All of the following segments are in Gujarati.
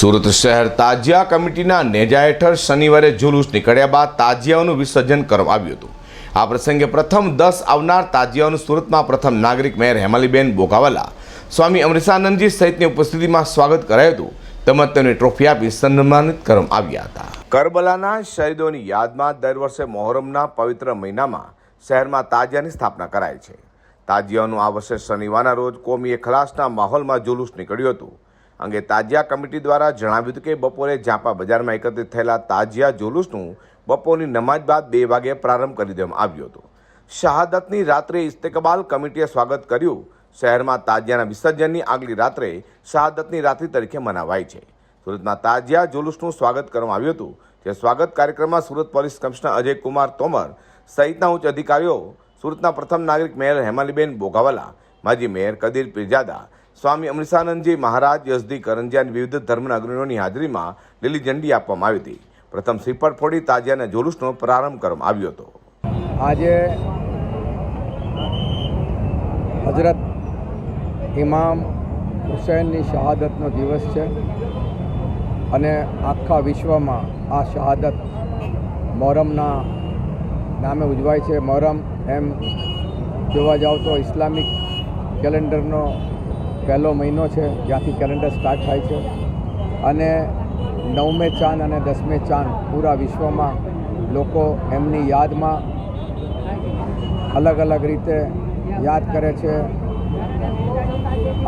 સુરત શહેર તાજિયા કમિટીના નેજા હેઠળ શનિવારે જુલુસ નીકળ્યા બાદ તાજિયાઓનું વિસર્જન કરવામાં આવ્યું હતું. આ પ્રસંગે પ્રથમ દસ આવનાર તાજિયાઓનું સુરતમાં પ્રથમ નાગરિક મેયર હેમાલીબેન બોગાવાલા, સ્વામી અમૃતાનંદજી સહિતની ઉપસ્થિતિમાં સ્વાગત કરાયું હતું. તેમજ તેમને ટ્રોફી આપી સન્માનિત કરવામાં આવ્યા હતા. કરબલાના શહીદોની યાદમાં દર વર્ષે મોહરમના પવિત્ર મહિનામાં શહેરમાં તાજિયાની સ્થાપના કરાય છે. તાજિયાઓનું આ વર્ષે શનિવારના રોજ કોમી ખલાસના માહોલમાં જુલુસ નીકળ્યું હતું. અંગે તાજિયા કમિટી દ્વારા જણાવ્યું હતું કે બપોરે ઝાંપા બજારમાં એકત્રિત થયેલા તાજિયા જુલુસનું બપોરની નમાજ બાદ બે વાગે પ્રારંભ કરી દેવામાં આવ્યો હતો. શહાદતની રાત્રે ઇસ્તેકબાલ કમિટીએ સ્વાગત કર્યું. શહેરમાં તાજિયાના વિસર્જનની આગલી રાત્રે શહાદતની રાત્રિ તરીકે મનાવાય છે. સુરતમાં તાજિયા જુલુસનું સ્વાગત કરવામાં આવ્યું હતું. જે સ્વાગત કાર્યક્રમમાં સુરત પોલીસ કમિશનર અજય કુમાર તોમર સહિતના ઉચ્ચ અધિકારીઓ, સુરતના પ્રથમ નાગરિક મેયર હેમાલીબેન બોગાવાલા, માજી મેયર કદીર પીરજાદા સ્વામી અમૃતાનંદજી મહારાજ યસદી કરંજિયા અને વિવિધ ધર્મના અગ્રણીઓની હાજરીમાં લીલી ઝંડી આપવામાં આવી હતી. પ્રથમ શ્રીફળ ફોડી તાજિયાના જુલુસનો પ્રારંભ કરવામાં આવ્યો હતો. આજે હજરત ઇમામ હુસૈનની શહાદતનો દિવસ છે અને આખા વિશ્વમાં આ શહાદત મોહરમના નામે ઉજવાય છે. મોહરમ એમ જોવા જાવ તો ઇસ્લામિક કેલેન્ડરનો પહેલો મહિનો છે, જ્યાંથી કેલેન્ડર સ્ટાર્ટ થાય છે. અને નવમે ચાંદ અને દસમે ચાંદ પૂરા વિશ્વમાં લોકો એમની યાદમાં અલગ અલગ રીતે યાદ કરે છે.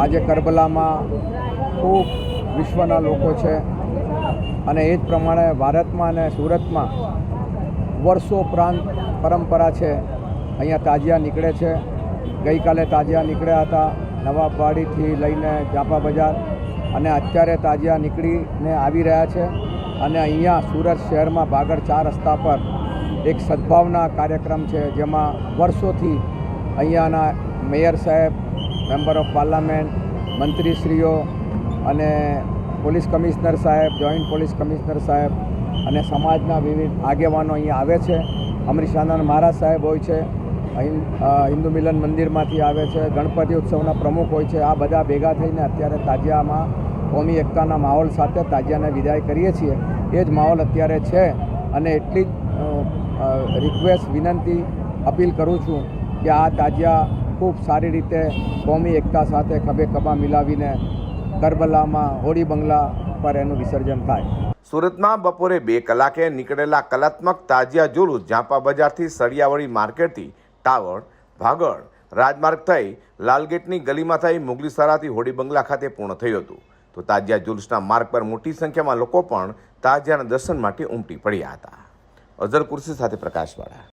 આજે કરબલામાં ખૂબ વિશ્વના લોકો છે અને એ જ પ્રમાણે ભારતમાં અને સુરતમાં વર્ષો પ્રાંત પરંપરા છે. અહીંયા તાજિયા નીકળે છે. ગઈકાલે તાજિયા નીકળ્યા હતા. નવાબવાડીથી લઈને જાપા બજાર અને અત્યારે તાજિયા નીકળીને આવી રહ્યા છે અને અહીંયા સુરત શહેરમાં ભાગળ ચાર રસ્તા પર એક સદભાવના કાર્યક્રમ છે જેમાં વર્ષોથી અહીંયાના મેયર સાહેબ, મેમ્બર ઓફ પાર્લામેન્ટ, મંત્રીશ્રીઓ અને પોલીસ કમિશનર સાહેબ, જોઈન્ટ પોલીસ કમિશનર સાહેબ અને સમાજના વિવિધ આગેવાનો અહીંયા આવે છે. અમરીશાનંદ મહારાજ સાહેબ હોય છે. હિન્દુ મિલન મંદિરમાંથી આવે છે. ગણપતિ ઉત્સવના પ્રમુખ હોય છે. આ બધા ભેગા થઈને અત્યારે તાજિયામાં કોમી એકતાના માહોલ સાથે તાજિયાને વિદાય કરીએ છીએ. એ જ માહોલ અત્યારે છે અને એટલી જ રિક્વેસ્ટ વિનંતી, અપીલ કરું છું કે આ તાજિયા ખૂબ સારી રીતે કોમી એકતા સાથે ખભે ખભા મિલાવીને કરબલામાં હોળી બંગલા પર એનું વિસર્જન થાય. સુરતમાં બપોરે બે કલાકે નીકળેલા કલાત્મક તાજિયા જુલુસ ઝાંપા બજારથી સળિયાવળી માર્કેટથી ટાવર ભાગળ રાજમાર્ગ થઈ લાલગેટની ગલીમાં થઈ મુગલીસરાથી હોડી બંગલા ખાતે પૂર્ણ થયું હતું. તો તાજિયા જુલુસના માર્ગ પર મોટી સંખ્યામાં લોકો પણ તાજિયાના દર્શન માટે ઉમટી પડ્યા હતા. અઝર કુર્સી સાથે પ્રકાશવાળા.